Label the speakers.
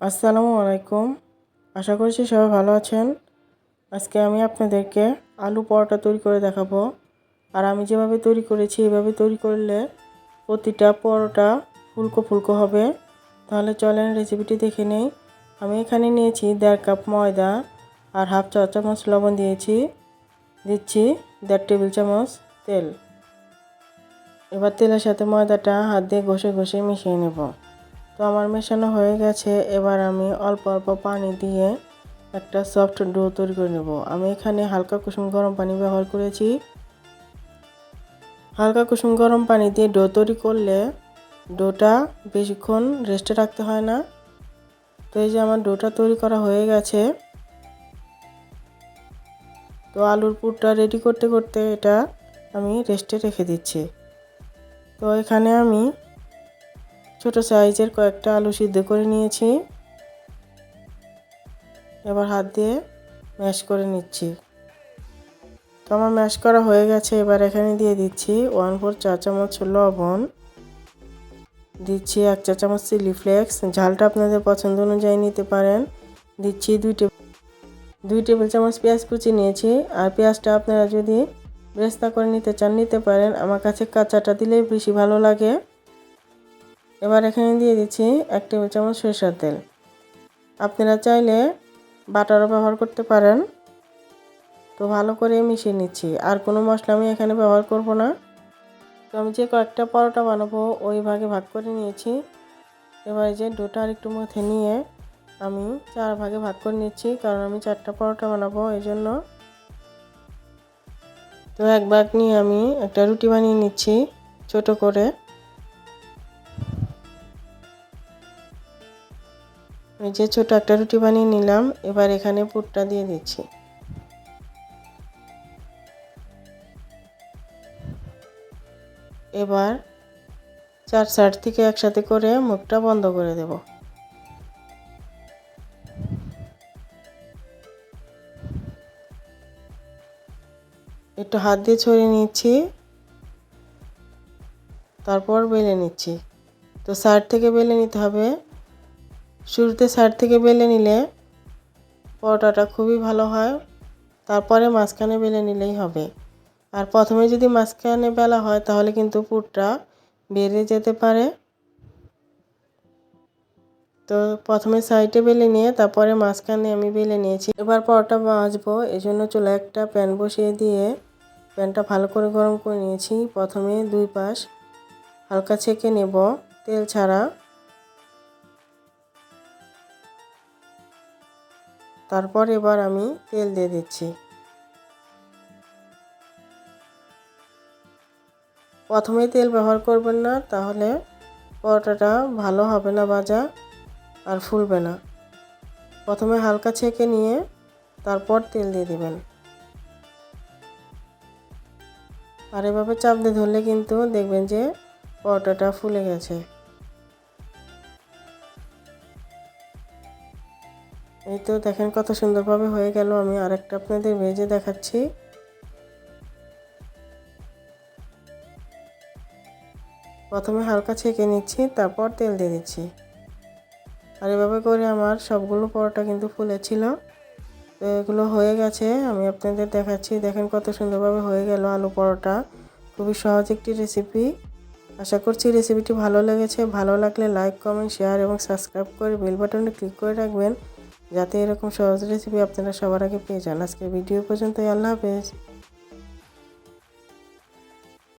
Speaker 1: আসসালামু আলাইকুম। আশা করছি সবাই ভালো আছেন। আজকে আমি আপনাদেরকে আলু পরোটা তৈরি করে দেখাবো। আর আমি যেভাবে তৈরি করেছি, এভাবে তৈরি করলে প্রতিটা পরোটা ফুলকো ফুলকো হবে। তাহলে চলেন রেসিপিটি দেখে নেই। আমি এখানে নিয়েছি দেড় কাপ ময়দা আর হাফ চা চামচ লবণ দিয়েছি। দিচ্ছি দেড় টেবিল চামচ তেল। এবার তেলের সাথে ময়দাটা হাত দিয়ে ঘষে ঘষে মিশিয়ে নেব। তো আমার মেশানো হয়ে গেছে। এবার আমি অল্প অল্প পানি দিয়ে একটা সফট ডো তৈরি করে নেব। আমি এখানে হালকা কুসুম গরম পানি ব্যবহার করেছি। হালকা কুসুম গরম পানি দিয়ে ডো তৈরি করলে ডোটা বেশিক্ষণ রেস্টে রাখতে হয় না। তো এই যে আমার ডোটা তৈরি করা হয়ে গেছে। তো আলুর পুরটা রেডি করতে করতে এটা আমি রেস্টে রেখে দিচ্ছি। তো এখানে আমি ছোট সাইজের কয়েকটা আলু সিদ্ধ করে নিয়েছি। এবার হাত দিয়ে ম্যাশ করে নিচ্ছি। তো আমার ম্যাশ করা হয়ে গেছে, এবার এখানে দিয়ে দিচ্ছি ওয়ান ফোর চা চামচ লবণ। দিচ্ছি এক চা চামচ চিলি ফ্লেক্স, ঝালটা আপনাদের পছন্দ অনুযায়ী নিতে পারেন। দিচ্ছি দুই টেবিল দুই টেবিল চামচ পেঁয়াজ কুচি নিয়েছি, আর পেঁয়াজটা আপনারা যদি ব্রেস্তা করে নিতে চান, নিতে পারেন। আমার কাছে কাঁচাটা দিলে বেশি ভালো লাগে। এবার এখানে দিয়ে দিচ্ছি এক টেবিল চামচ সরিষার তেল। আপনারা চাইলে বাটারও ব্যবহার করতে পারেন। তো ভালো করে মিশিয়ে নিচ্ছি। আর কোনো মশলা আমি এখানে ব্যবহার করব না। তো আমি যে কয়েকটা পরোটা বানাবো, ওই ভাগে ভাগ করে নিয়েছি। এবার যে ডোটা আর একটু মধ্যে নিয়ে আমি চার ভাগে ভাগ করে নিচ্ছি, কারণ আমি চারটা পরোটা বানাবো, এই জন্য। তো এক ভাগ নিয়ে আমি একটা রুটি বানিয়ে নিচ্ছি, ছোট করে। এই যে ছোট একটা রুটি বানিয়ে নিলাম, এবার এখানে পুরটা দিয়ে দিচ্ছি। এবার চার সাইড থেকে একসাথে করে মুখটা বন্ধ করে দেব। একটু হাত দিয়ে ছড়িয়ে নিচ্ছি, তারপর বেলে নিচ্ছি। তো সাইড থেকে বেলে নিতে হবে। শুরুতে সাইড থেকে বেলে নিলে পরোটাটা খুবই ভালো হয়। তারপরে মাঝখানে বেলে নিলেই হবে। আর প্রথমে যদি মাঝখানে বেলা হয়, তাহলে কিন্তু পুরটা বেড়ে যেতে পারে। তো প্রথমে সাইডে বেলে নিয়ে, তারপরে মাঝখানে আমি বেলে নিয়েছি। এবার পরোটা ভাজবো। এই জন্য চলে একটা প্যান বসিয়ে দিয়ে প্যানটা ভালো করে গরম করে নিয়েছি। প্রথমে দুই পাশ হালকা ছেঁকে নেব তেল ছাড়া। তারপর এবার আমি তেল দিয়ে দিচ্ছি। প্রথমে তেল ব্যবহার করবেন না, তাহলে পরোটাটা ভালো হবে না ভাজা আর ফুলবে না। প্রথমে হালকা ছেঁকে নিয়ে তারপর তেল দিয়ে দিবেন। আর এভাবে চাপ দিয়ে ধরলে কিন্তু দেখবেন যে পরোটাটা ফুলে গেছে। এই তো দেখেন কত সুন্দরভাবে হয়ে গেল, আমি আরেকটা আপনাদের ভেজে দেখাচ্ছি। প্রথমে হালকা ছেঁকে নিচ্ছি, তারপর তেল দিয়ে দিচ্ছি। আর এভাবে করে আমার সবগুলো পরোটা কিন্তু ফুলেছিল তো এগুলো হয়ে গেছে, আমি আপনাদের দেখাচ্ছি। দেখেন কত সুন্দরভাবে হয়ে গেল আলু পরোটা। খুবই সহজ একটি রেসিপি আশা করছি রেসিপিটি ভালো লেগেছে। ভালো লাগলে লাইক কমেন্ট শেয়ার এবং সাবস্ক্রাইব করে বেল বাটনে ক্লিক করে রাখবেন। যাতে এরকম সহজ রেসিপি আপনারা সবার আগে পেয়ে যান। আজকের ভিডিও পর্যন্ত আল্লাহ হাফেজ।